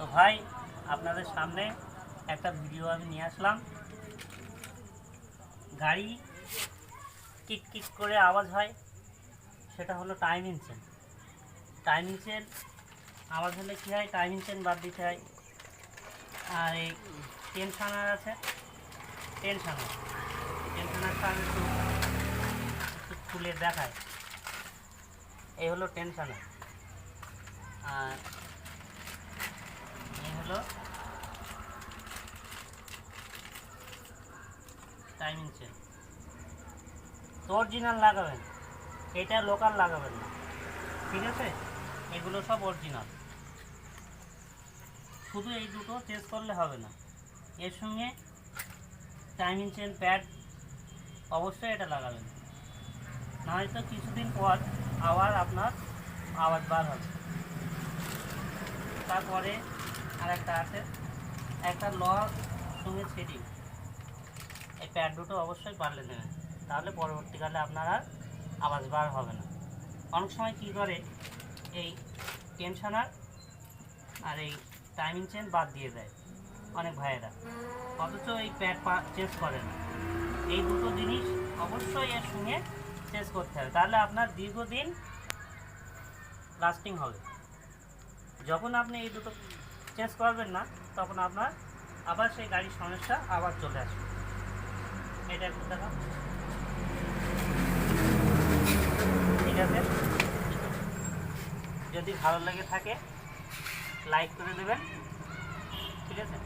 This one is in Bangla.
তো ভাই, আপনাদের সামনে একটা ভিডিও আমি নিয়ে আসলাম। গাড়ি কিক কিক করে আওয়াজ হয়, সেটা হলো টাইমিং চেন টাইমিং চেন আওয়াজ হলে কী হয়? টাইমিং চেন বাদ দিতে হয়। আর এই টেনশানার আছে টেনশানার টেনশানারটা আমি একটু খুলে দেখায় এই হলো টেনশানার আর হলো টাইমিং চেন তো অরিজিনাল লাগাবেন। এটা লোকাল লাগাবেন না। ঠিক আছে? এগুলো সব অরিজিনাল শুধু এই দুটো চেঞ্জ করলে হবে না। এর সঙ্গে টাইমিং চেন প্যাড অবশ্যই এটা লাগাবেন। নয়তো কিছুদিন পর আবার আপনার আওয়াজ বার হবে। তারপরে আর একটা আছে। একটা লোহার সঙ্গে সেটিং এই প্যাড দুটো অবশ্যই পারলে নেবেন তাহলে পরবর্তীকালে আপনার আর আওয়াজ বার হবে না। অনেক সময় কী করে, এই টেনশনার আর এই টাইমিং চেন বাদ দিয়ে দেয় অনেক ভাইয়েরা। অথচ এই প্যাড চেঞ্জ করে না। এই দুটো জিনিস অবশ্যই এর সঙ্গে চেঞ্জ করতে হবে। তাহলে আপনার দীর্ঘদিন লাস্টিং হবে। যখন আপনি এই দুটো চেঞ্জ করবেন না, তখন আপনার আবার সেই গাড়ির সমস্যা আবার চলে আসবে। এটা একটু দেখা আছে? যদি ভালো লেগে থাকে লাইক করে দেবেন। ঠিক আছে?